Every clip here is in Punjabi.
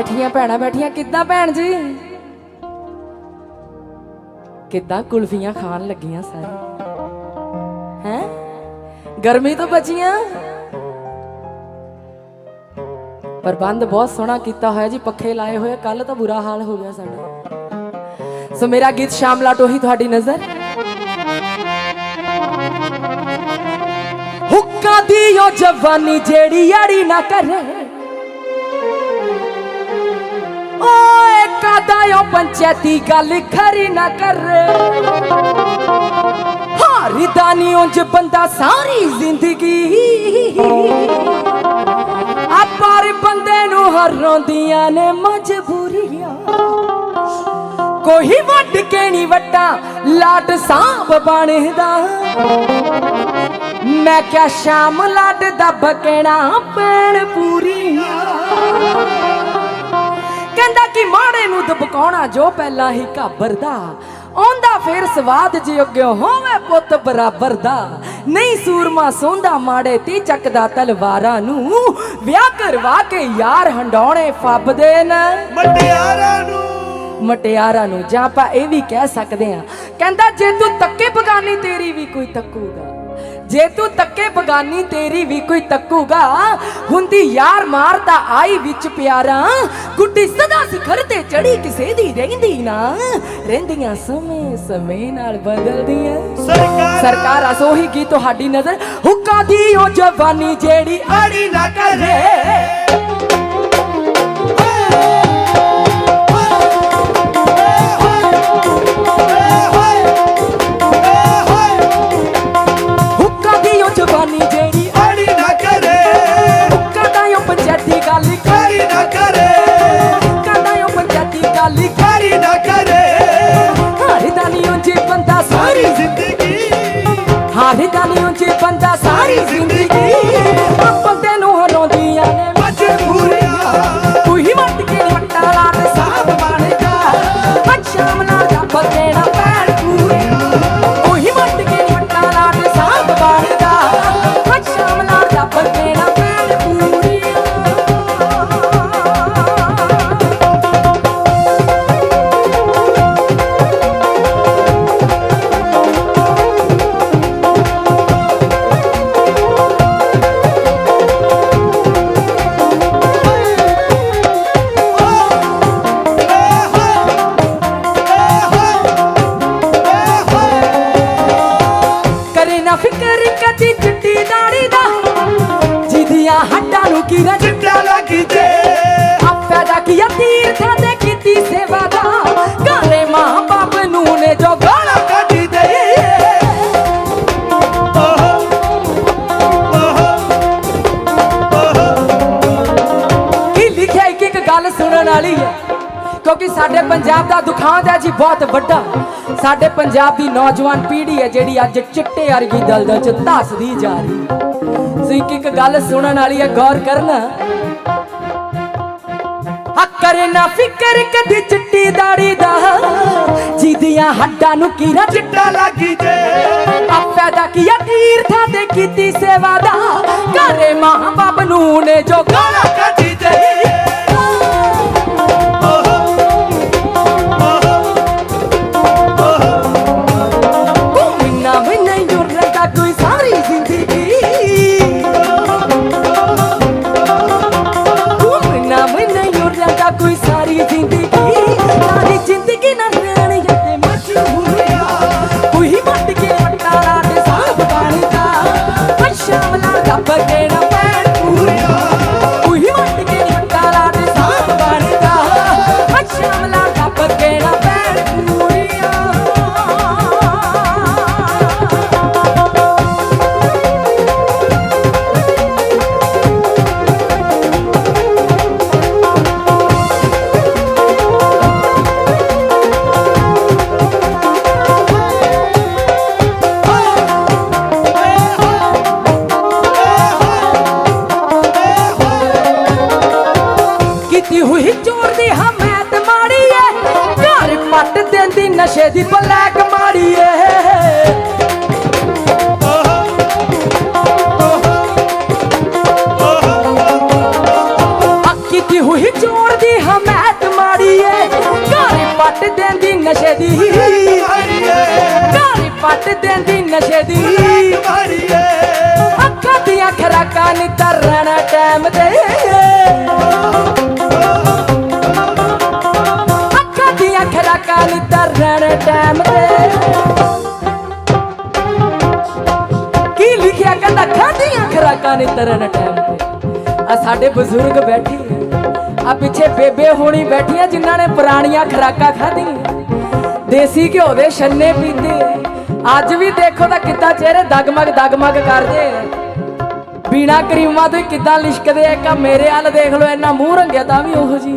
ਬੈਠੀਆਂ ਭੈਣਾਂ ਬੈਠੀਆਂ, ਕਿੱਦਾਂ ਭੈਣ ਜੀ? ਕਿੱਦਾਂ ਕੁਲਫੀਆਂ ਖਾਣ ਲੱਗੀਆਂ ਸਾਰੇ ਹੈ? ਗਰਮੀ ਤੋਂ ਬਚੀਆਂ। ਪ੍ਰਬੰਧ ਬਹੁਤ ਸੋਹਣਾ ਕੀਤਾ ਹੋਇਆ ਜੀ, ਪੱਖੇ ਲਾਏ ਹੋਏ ਕੱਲ ਤਾਂ ਬੁਰਾ ਹਾਲ ਹੋ ਗਿਆ ਸਾਡਾ। ਸੋ ਮੇਰਾ ਗੀਤ ਸ਼ਾਮਲਾ ਟੋਹੀ ਤੁਹਾਡੀ ਨਜ਼ਰ। ਹੁੱਕਾ ਦੀ ਉਹ ਜਵਾਨੀ ਜਿਹੜੀ ਯਾਰੀ ਨਾ ਕਰੇ। ਓਏ ਕਾਦਾ ਓ ਗੱਲ ਖਰੀ ਨਾ ਕਰ। ਹਾਰੀ ਦਾਨੀ ਉਂਝ ਬੰਦਾ ਸਾਰੀ ਜ਼ਿੰਦਗੀ। ਆਪਾਰ ਬੰਦੇ ਨੂੰ ਹਰਾਉਂਦੀਆਂ ਨੇ ਮਜਬੂਰੀਆਂ। ਕੋਈ ਵੱਡ ਕੇ ਨਹੀਂ ਵੱਟਾ ਲਾਟ ਸਾਂਭ ਬਣਦਾ। ਮੈਂ ਕਿਆ ਸ਼ਾਮ ਲੱਡ ਦਾ ਬਕਣਾ ਪੈਣ ਪੂਰੀ। ਦਬਕਾਉਣਾ ਜੋ ਪਹਿਲਾਂ ਹੀ ਘਾਬਰਦਾ? ਆਉਂਦਾ ਫੇਰ ਸਵਾਦ ਜੇ ਅੱਗੇ ਹੋਵੇ ਪੁੱਤ ਬਰਾਬਰ ਦਾ। ਨਹੀਂ ਸੂਰਮਾ ਸੌਂਦਾ ਮਾੜੇ ਤੇ ਚੱਕਦਾ ਤਲਵਾਰਾਂ ਨੂੰ। ਵਿਆਹ ਕਰਵਾ ਕੇ ਯਾਰ ਹੰਡਾਉਣੇ ਫੱਬਦੇ ਨੇ। ਮਟਿਆਰਾਂ ਨੂੰ। ਮਟਿਆਰਾਂ ਨੂੰ ਜਾਂ ਆਪਾਂ ਇਹ ਵੀ ਕਹਿ ਸਕਦੇ ਆ ਕਹਿੰਦਾ ਜੇ ਤੂੰ ਤੱਕੇ ਬਗਾਨੀ ਤੇਰੀ ਵੀ ਕੋਈ ਤੱਕੂਗਾ। ਜੇ ਤੂੰ ਤੱਕੇ ਬਗਾਨੀ ਤੇਰੀ ਵੀ ਕੋਈ ਤੱਕੂਗਾ। ਹੁੰਦੀ ਯਾਰ ਮਾਰਦਾ ਆਈ ਵਿੱਚ ਪਿਆਰਾ। ਗੁੱਡੀ ਸਦਾ ਸਿਖਰ ਤੇ ਚੜੀ ਕਿਸੇ ਦੀ ਰਹਿੰਦੀ ਨਾ। ਰਹਿੰਦੀਆਂ ਸਮੇਂ ਸਮੇਂ ਨਾਲ ਬਦਲਦੀਆਂ। ਸਰਕਾਰ। ਸਰਕਾਰ ਅਸੋਹੀ ਕੀ ਤੁਹਾਡੀ ਨਜ਼ਰ। ਹੁੱਕਾ ਦੀ ਉਹ ਜਵਾਨੀ ਜਿਹੜੀ ਆੜੀ ਨਾ ਕਰੇ। ਫਿਕਰ ਕਦੀ ਚਿੱਟੀ ਦਾੜੀ ਦਾ। ਜਿਹਦੀਆਂ ਹੱਡਾਂ ਨੂੰ ਕੀ ਰਜ ਚਿੱਟਾ ਲੱਗੀ ਜੇ ਆਪਿਆ ਦਾ ਕੀ ਤੀਰਥਾਂ ਤੇ ਕੀਤੀ ਸੇਵਾ ਦਾ। ਘਰੇ ਮਾਂ ਬਾਪ ਨੂੰ ਨੇ ਜੋ ਗਾਲਾਂ ਕੱਢੀ ਦੇ। ਕੀ ਲਿਖਿਆ ਇੱਕ ਇੱਕ ਗੱਲ ਸੁਣਨ ਵਾਲੀ ਹੈ? ਕਿਉਂਕਿ ਸਾਡੇ ਪੰਜਾਬ ਦਾ ਦੁਖਾਂਤ ਹੈ ਜੀ ਬਹੁਤ ਵੱਡਾ। ਸਾਡੇ ਪੰਜਾਬ ਦੀ ਨੌਜਵਾਨ ਪੀੜ੍ਹੀ ਹੈ ਜਿਹੜੀ ਅੱਜ ਚਿੱਟੇ ਵਰਗੀ ਦਲਦਲ ਚ ਧੱਸਦੀ ਜਾ ਰਹੀ ਸੋ ਇੱਕ ਇੱਕ ਗੱਲ ਸੁਣਨ ਵਾਲੀ ਹੈ, ਗੌਰ ਕਰਨਾ। ਕਰੇ ਨਾ ਫਿਕਰ, ਕਦੀ ਚਿੱਟੀ ਦਾੜੀ ਦਾ। ਜਿਹਦੀਆਂ ਹੱਡਾਂ ਨੂੰ ਕੀਰਾ ਚਿੱਟਾ ਲੱਗੀ ਜੇ। ਆਪਿਆ ਦਾ ਕੀਆ ਤੀਰਥਾਂ ਤੇ ਕੀਤੀ ਸੇਵਾ ਦਾ। ਘਰੇ ਮਾਂ ਬਾਪ ਨੂੰ ਨੇ ਜੋ ਗਾਲਾਂ ਕਿਸੇ ਦੀ ਅੱਖੀ ਦੀ ਹੋਈ ਚੋੜ ਦੀ ਹਮੈਤ ਮਾਰੀ ਏ ਘਾਰੇ ਪੱਟ ਦਿੰਦੀ ਨਸ਼ੇ ਦੀ। ਘਾਰੇ ਪੱਟ ਦਿੰਦੀ ਨਸ਼ੇ ਦੀ। ਮਾਰੀ ਸਾਡੇ ਬਜ਼ੁਰਗ ਬੈਠੀ ਆ ਪਿੱਛੇ ਬੇਬੇ ਹੋਣੀ ਬੈਠੀਆਂ ਜਿਨ੍ਹਾਂ ਨੇ ਪੁਰਾਣੀਆਂ ਖਰਾਕਾਂ ਖਾਧੀਆਂ ਦੇਸੀ ਘਿਓ ਦੇ ਛੰਨੇ ਪੀਤੇ ਅੱਜ ਵੀ ਦੇਖੋ ਤਾਂ ਕਿੱਦਾਂ ਚਿਹਰੇ ਦਗਮਗ ਦਗਮਗ ਕਰਦੇ ਆ ਕਰੀਮਾਂ ਤੋਂ ਕਿੱਦਾਂ ਲਿਸ਼ਕਦੇ ਆ ਕਾ ਮੇਰੇ ਹਾਲ ਦੇਖ ਲਓ, ਇੰਨਾ ਮੂੰਹ ਰੰਗਿਆ ਤਾਂ ਵੀ ਉਹੋ ਜੀ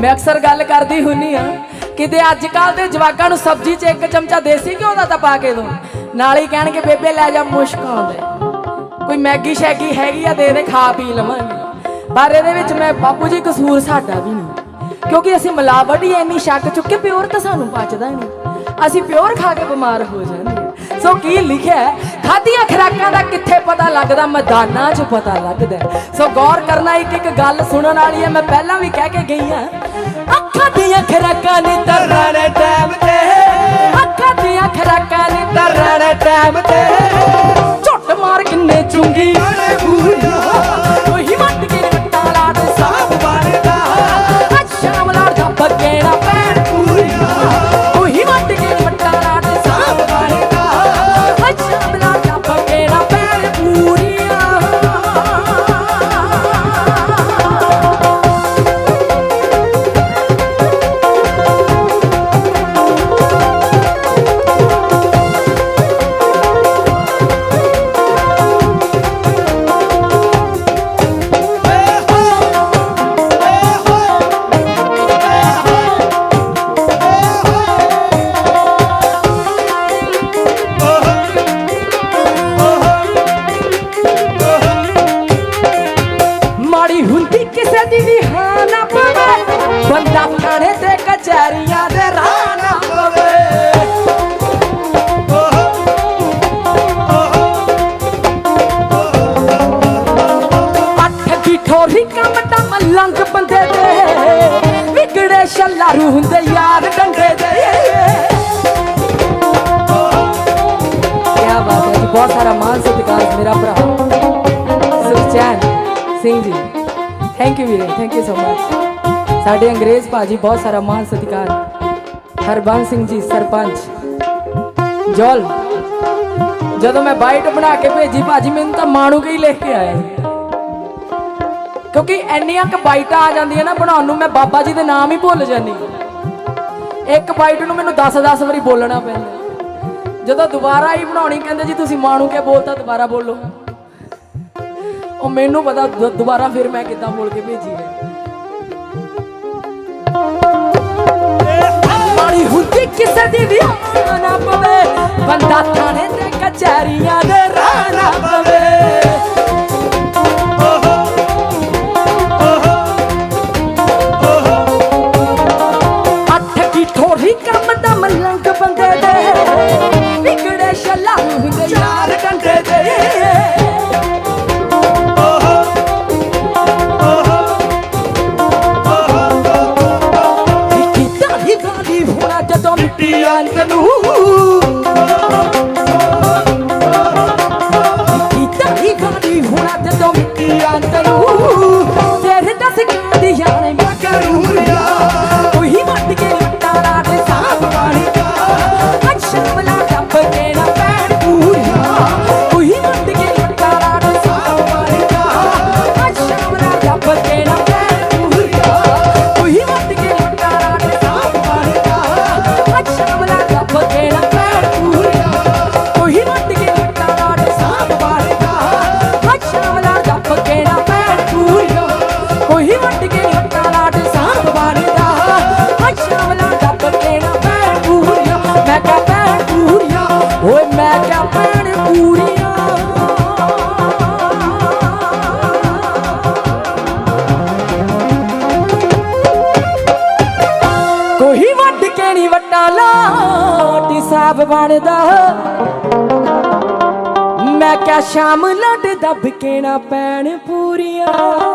ਮੈਂ ਅਕਸਰ ਗੱਲ ਕਰਦੀ ਹੁੰਨੀ ਆ, ਕਿਤੇ ਅੱਜ ਕੱਲ ਦੇ ਜਵਾਕਾਂ ਨੂੰ ਸਬਜ਼ੀ 'ਚ ਇੱਕ ਚਮਚਾ ਦੇਸੀ ਘਿਓ ਦਾ ਤਾਂ ਪਾ ਕੇ ਦੋ। ਨਾਲ ਹੀ ਕਹਿਣਗੇ, ਬੇਬੇ, ਲੈ ਜਾ, ਮੁਸ਼ਕ ਆਉਂਦਾ ਕੋਈ ਮੈਗੀ ਸ਼ੈਗੀ ਹੈਗੀ ਆ, ਦੇ ਦੇ ਖਾ ਪੀ ਲਵਾਂਗੇ। ਪਰ ਇਹਦੇ ਵਿੱਚ ਮੈਂ ਬਾਪੂ ਜੀ ਕਸੂਰ ਸਾਡਾ ਵੀ ਨਹੀਂ। ਕਿਉਂਕਿ ਅਸੀਂ ਮਿਲਾਵਟ ਹੀ ਇੰਨੀ ਸ਼ੱਕ ਚੁੱਕੇ, ਪਿਓਰ ਤਾਂ ਸਾਨੂੰ ਪਚਦਾ ਨਹੀਂ। ਅਸੀਂ ਪਿਓਰ ਖਾ ਕੇ ਬਿਮਾਰ ਹੋ ਜਾਂਦੇ ਹਾਂ। ਸੋ ਕੀ ਲਿਖਿਆ ਹੈ? ਖਰਾਕਾਂ ਦਾ ਕਿੱਥੇ ਪਤਾ ਲੱਗਦਾ? ਮੈਦਾਨਾਂ 'ਚ ਪਤਾ ਲੱਗਦਾ ਸੋ ਗੌਰ ਕਰਨਾ, ਇੱਕ ਇੱਕ ਗੱਲ ਸੁਣਨ ਵਾਲੀ ਹੈ ਮੈਂ ਪਹਿਲਾਂ ਵੀ ਕਹਿ ਕੇ ਗਈ ਹਾਂ। ਅੱਖਾਂ ਦੀਆਂ ਖਰਾਕਾਂ ਨੇ ਤਰਨਾ ਟਾਈਮ ਤੇ। ਅੱਖਾਂ ਦੀਆਂ ਖਰਾਕਾਂ ਨੇ ਤਰਨਾ ਟਾਈਮ ਤੇ। ਕਿੰਨੇ ਚੁੰਗੀ ਬੜੇ ਪੂਰੀਆਂ ਸਿੰਘ ਜੀ। ਥੈਂਕ ਯੂ ਵੀਰੇ ਥੈਂਕ ਯੂ ਸੋ ਮਚ ਸਾਡੇ ਅੰਗਰੇਜ਼ ਭਾਜੀ ਬਹੁਤ ਸਾਰਾ ਮਾਨ ਸਤਿਕਾਰ। ਹਰਬੰਸ ਸਿੰਘ ਜੀ, ਸਰਪੰਚ। ਜੋਲ, ਜਦੋਂ ਮੈਂ ਬਾਈਟ ਬਣਾ ਕੇ ਭੇਜੀ, ਭਾਜੀ ਮੈਨੂੰ ਤਾਂ ਮਾਣੂ ਕੇ ਹੀ ਲਿਖ ਕੇ ਆਇਆ ਕਿਉਂਕਿ ਇੰਨੀਆਂ ਕ ਬਾਈਟਾਂ ਆ ਜਾਂਦੀਆਂ ਨਾ ਬਣਾਉਣ ਨੂੰ, ਮੈਂ ਬਾਬਾ ਜੀ ਦੇ ਨਾਮ ਹੀ ਭੁੱਲ ਜਾਂਦੀ। ਇੱਕ ਬਾਈਟ ਨੂੰ ਮੈਨੂੰ 10-10 ਵਾਰੀ ਬੋਲਣਾ ਪੈਂਦਾ। ਜਦੋਂ ਦੁਬਾਰਾ ਹੀ ਬਣਾਉਣੀ, ਕਹਿੰਦੇ ਜੀ ਤੁਸੀਂ ਮਾਣੂ ਕੇ ਬੋਲਤਾ ਦੁਬਾਰਾ ਬੋਲੋ। ਉਹ ਮੈਨੂੰ ਪਤਾ ਦੁਬਾਰਾ ਫਿਰ ਮੈਂ ਕਿੱਦਾਂ ਬੋਲ ਕੇ ਭੇਜੀ ਹੈ। ਮਾੜੀ ਹੁੰਦੀ ਕਿਸੇ ਦੀ ਵੀ ਨਾ ਮੈਂ ਪੂਰੀਆਂ। ਕੋਈ ਵੱਡ ਕੇ ਨਹੀਂ ਵੱਟਾ ਲਾਟੀ ਬਣਦਾ। ਮੈਂ ਕਿਹਾ ਸ਼ਾਮ ਲੱਡ ਦੱਬ ਕੇ ਨਾ ਪੈਣ ਪੂਰੀਆਂ।